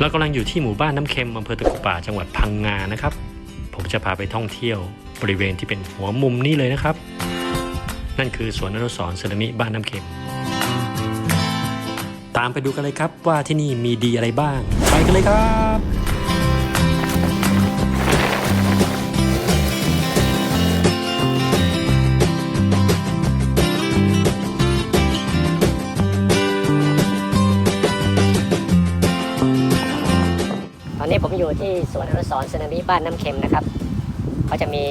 เรากำลังอยู่ที่หมู่บ้านน้ำเค็มอำเภอตะกุป่าจังหวัดพังงานะครับ ผมจะพาไปท่องเที่ยวบริเวณที่เป็นหัวมุมนี้เลยนะครับ นั่นคือสวนอนุสรณ์สึนามิบ้านน้ำเค็ม ตามไปดูกันเลยครับว่าที่นี่มีดีอะไรบ้าง ไปกันเลยครับ อยู่ที่สวนอนุสรณ์สึนามิบ้านน้ำเค็มนะครับเขาจะมี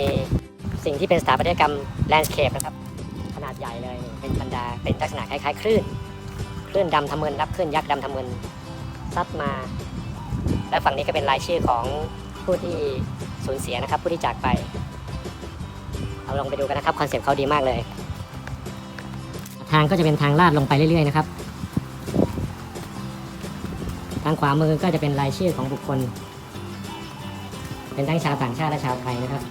สิ่งที่เป็นสถาปัตยกรรมแลนด์สเคปนะครับ ขนาดใหญ่เลยเป็นบรรดาเป็นลักษณะคล้ายๆ คลื่น คลื่นดำทำเมินรับคลื่นยักษ์ดำทำเมินซัดมา และฝั่งนี้ก็เป็นรายชื่อของผู้ที่สูญเสียนะครับ ผู้ที่จากไป เอาลองไปดูกันนะครับคอนเซ็ปต์เขาดีมากเลย ทางก็จะเป็นทางลาดลงไปเรื่อยๆนะครับทางขวามือก็จะเป็นรายชื่อของบุคคล เป็นทั้งชาวต่างชาติและชาวไทยนะครับ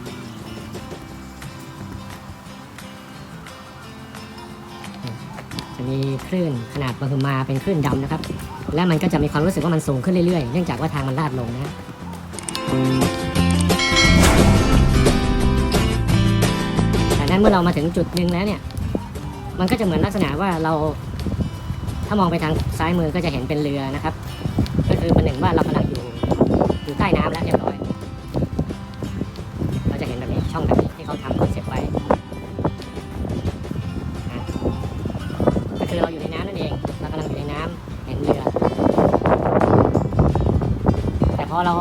จะมีคลื่นขนาดมหึมาเป็นคลื่นดำนะครับ และมันก็จะมีความรู้สึกว่ามันสูงขึ้นเรื่อยๆ เนื่องจากว่าทางมันลาดลงนะฮะจากนั้นเมื่อเรามาถึงจุดหนึ่งแล้วเนี่ย มันก็จะเหมือนลักษณะว่าเรา ถ้ามองไปทางซ้ายมือก็จะเห็นเป็นเรือนะครับ ก็คือเประหนึ่งว่าเรากำลังอยู่อยู่ใต้น้ำแล้วเรียบร้อย ช่องแบบนี้ที่เขาทำคอนเซปต์ไว้อะก็คือเราอยู่ในน้ำนั่นเองเรากำลังอยู่ในน้ำเห็นเรือ แต่พอเรา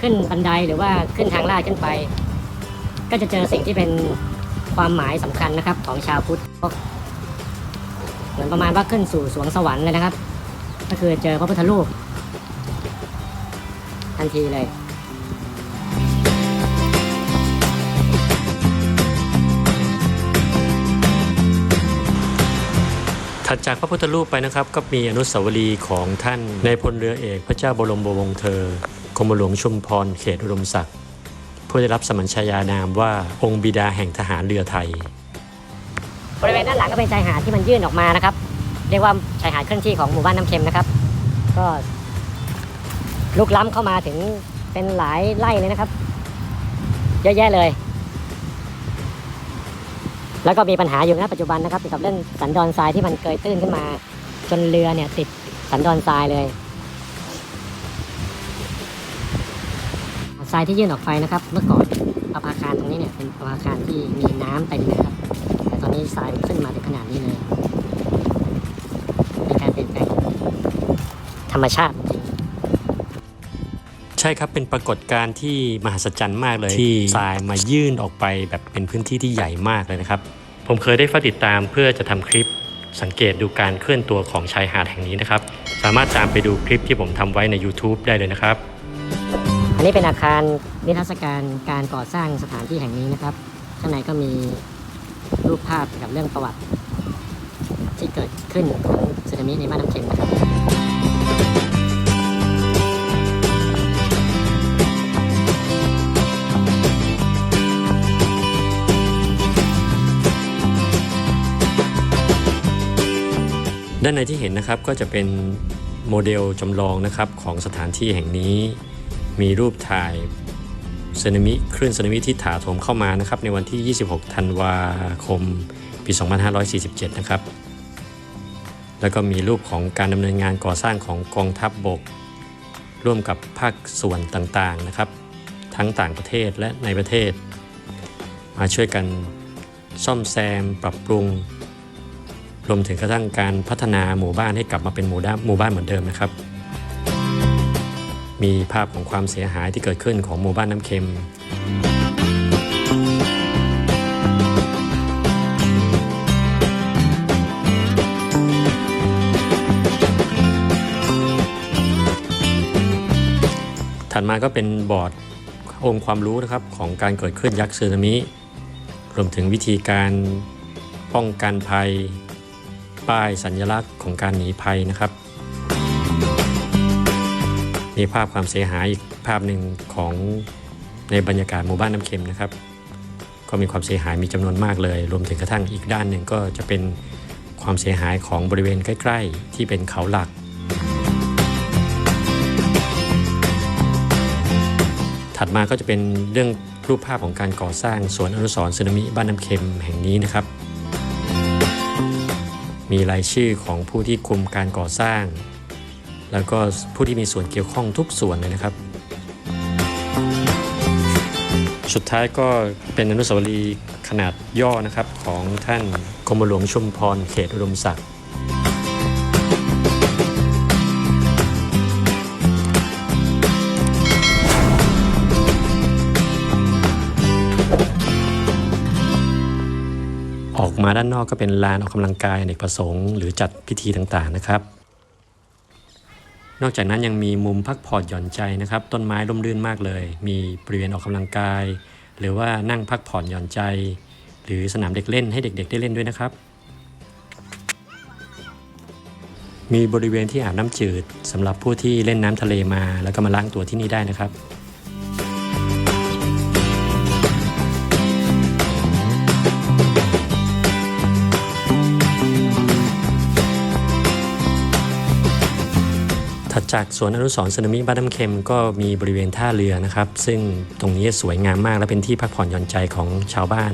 ขึ้นบันไดหรือว่าขึ้นทางลาดขึ้นไป ก็จะเจอสิ่งที่เป็นความหมายสำคัญนะครับ ของชาวพุทธเหมือนประมาณว่าขึ้นสู่สวงสวรรค์เลยนะครับ ก็คือเจอพระพุทธรูปทันทีเลย ถัดจากพระพุทธรูปไปนะครับ ก็มีอนุสาวรีย์ของท่านในพลเรือเอก พระเจ้าบรมวงศ์เธอกรมหลวงชุมพรเขตอุดมศักดิ์ผู้ได้รับสมัญชายานามว่าองค์บิดาแห่งทหารเรือไทย บริเวณด้านหลังก็เป็นชายหาดที่มันยื่นออกมานะครับ เรียกว่าชายหาดเคลื่อนที่ของหมู่บ้านน้ำเค็มนะครับ ก็ลุกล้ำเข้ามาถึงเป็นหลายไร่เลยนะครับ เยอะแยะเลย แล้วก็มีปัญหาอยู่นะปัจจุบันนะครับเกี่ยวกับเรื่องสันดอนทรายที่มันเกยตื้นขึ้นมา จนเรือเนี่ยติดสันดอนทรายเลยทรายที่ยื่นออกไปนะครับ เมื่อก่อนประภาคารตรงนี้เนี่ยเป็นประภาคารที่มีน้ำเต็มเลยครับ แต่ตอนนี้ทรายขึ้นมาถึงขนาดนี้เลยเป็นการเปลี่ยนแปลงธรรมชาติ ใช่ครับเป็นปรากฏการณ์ที่มหัศจรรย์มากเลยที่ทรายมายื่นออกไปแบบเป็นพื้นที่ที่ใหญ่มากเลยนะครับ ผมเคยได้เฝ้าติดตามเพื่อจะทำคลิปสังเกตดูการเคลื่อนตัวของชายหาดแห่งนี้นะครับ สามารถตามไปดูคลิปที่ผมทำไว้ใน YouTube ได้เลยนะครับ อันนี้เป็นอาคารนิทรรศการการก่อสร้างสถานที่แห่งนี้นะครับ ข้างในก็มีรูปภาพเกี่ยวกับเรื่องประวัติ ที่เกิดขึ้นของสึนามิในบ้านน้ำเค็มนะครับ ด้านในที่เห็นนะครับก็จะเป็นโมเดลจำลองนะครับของสถานที่แห่งนี้ มีรูปถ่ายสึนามิคลื่นสึนามิที่ถาโถมเข้ามานะครับในวันที่ 26 ธันวาคม ปี 2547 นะครับ แล้วก็มีรูปของการดำเนินงานก่อสร้างของกองทัพบบก ร่วมกับภาคส่วนต่างๆนะครับ ทั้งต่างประเทศและในประเทศ มาช่วยกันซ่อมแซมปรับปรุง รวมถึงกระทั่งการพัฒนาหมู่บ้านให้กลับมาเป็นหมู่ด้านหมู่บ้านเหมือนเดิมนะครับ มีภาพของความเสียหายที่เกิดขึ้นของหมู่บ้านน้ำเค็มถัดมาก็เป็นบอร์ดองค์ความรู้นะครับของการเกิดขึ้นยักษ์สึนามิ รวมถึงวิธีการป้องกันภัย ป้ายสัญลักษณ์ของการหนีภัยนะครับ มีภาพความเสียหายอีกภาพหนึ่งของในบรรยากาศหมู่บ้านน้ำเค็มนะครับ ก็มีความเสียหายมีจำนวนมากเลย รวมถึงกระทั่งอีกด้านหนึ่งก็จะเป็นความเสียหายของบริเวณใกล้ ๆ ที่เป็นเขาหลัก ถัดมาก็จะเป็นเรื่องรูปภาพของการก่อสร้างสวนอนุสรณ์สึนามิบ้านน้ำเค็มแห่งนี้นะครับ มีรายชื่อของผู้ที่คุมการก่อสร้าง แล้วก็ผู้ที่มีส่วนเกี่ยวข้องทุกส่วนเลยนะครับ สุดท้ายก็เป็นอนุสาวรีย์ขนาดย่อนะครับของท่านกรมหลวงชุมพรเขตอุดมศักดิ์ มาด้านนอกก็เป็นลานออกกำลังกายอเนกประสงค์หรือจัดพิธีต่างๆนะครับ นอกจากนั้นยังมีมุมพักผ่อนหย่อนใจนะครับ ต้นไม้ร่มรื่นมากเลย มีบริเวณออกกำลังกาย หรือว่านั่งพักผ่อนหย่อนใจ หรือสนามเด็กเล่นให้เด็กๆ ได้เล่นด้วยนะครับมีบริเวณที่อาบน้ำจืดสำหรับผู้ที่เล่นน้ำทะเลมา แล้วก็มาล้างตัวที่นี่ได้นะครับ จากสวนอนุสรณ์สึนามิบ้านน้ำเค็มก็มีบริเวณท่าเรือนะครับ ซึ่งตรงนี้สวยงามมากและเป็นที่พักผ่อนหย่อนใจของชาวบ้าน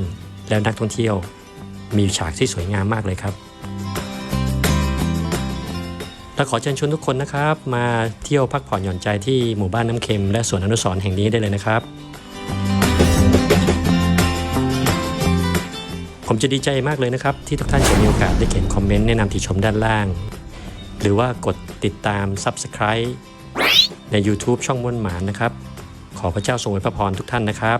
แล้วนักท่องเที่ยว มีฉากที่สวยงามมากเลยครับและขอเชิญชวนทุกคนนะครับ มาเที่ยวพักผ่อนหย่อนใจที่หมู่บ้านน้ำเค็มและสวนอนุสรณ์แห่งนี้ได้เลยนะครับ ผมจะดีใจมากเลยนะครับ ที่ทุกท่านจะมีโอกาสได้เขียนคอมเมนต์แนะนำติชมด้านล่าง หรือว่ากดติดตาม Subscribe ใน YouTube ช่องม่วนหมานนะครับ ขอพระเจ้าทรงอวยพระพรทุกท่านนะครับ